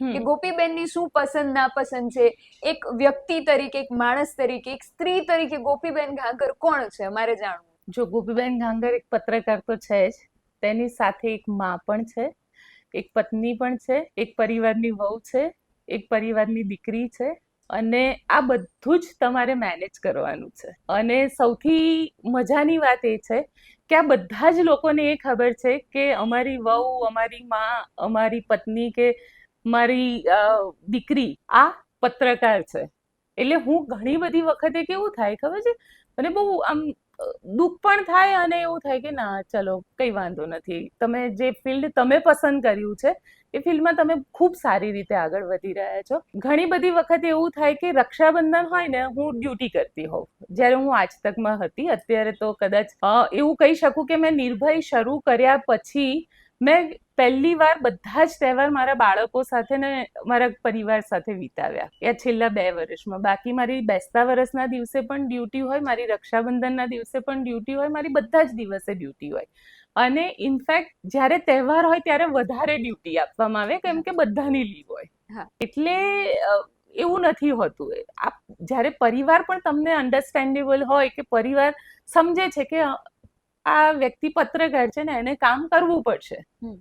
કે ગોપીબેનની શું પસંદ નાપસંદ છે? એક વ્યક્તિ તરીકે એક માણસ તરીકે એક સ્ત્રી તરીકે ગોપીબેન ઘાંગર કોણ છે? અમારે જાણવું. જો ગોપીબેન ઘાંગર એક પત્રકાર તો છે જ તેની સાથે એક મા પણ છે એક પત્ની પણ છે એક પરિવારની વહુ છે એક પરિવારની દીકરી છે અને આ બધું જ તમારે મેનેજ કરવાનું છે. અને સૌથી મજાની વાત એ છે કે આ બધા જ લોકોને એ ખબર છે કે અમારી વહુ અમારી મા અમારી પત્ની કે મારી દીકરી આ પત્રકાર છે. એટલે હું ઘણી બધી વખતે કેવું થાય ખબર છે? અને બહુ આમ દુઃખ પણ થાય અને એવું થાય કે ના, ચલો, કંઈ વાંધો નથી. તમે જે ફિલ્ડ તમે પસંદ કર્યું છે, એ ફિલ્ડમાં તમે ખૂબ સારી રીતે આગળ વધી રહ્યા છો. ઘણી બધી વખત એવું થાય કે રક્ષાબંધન હોય ને, હું ડ્યુટી કરતી હોઉં. જ્યારે હું આજ તકમાં હતી, અત્યારે તો કદાચ એવું કહી શકું કે મેં નિર્ભય શરૂ કર્યા પછી મેં પહેલી વાર બધા જ તહેવાર મારા બાળકો સાથે ને મારા પરિવાર સાથે વિતાવ્યા. એ છેલ્લા બે વર્ષમાં. બાકી મારી બેસતા વર્ષના દિવસે પણ ડ્યુટી હોય મારી રક્ષાબંધનના દિવસે પણ ડ્યુટી હોય મારી બધા જ દિવસે ડ્યુટી હોય. અને ઇનફેક્ટ જ્યારે તહેવાર હોય ત્યારે વધારે ડ્યુટી આપવામાં આવે કેમ કે બધાની લીવ હોય. એટલે એવું નથી હોતું. આપ જ્યારે પરિવાર પણ તમને અન્ડરસ્ટેન્ડેબલ હોય કે પરિવાર સમજે છે કે આ વ્યક્તિ પત્રકાર છે ને એને કામ કરવું પડશે.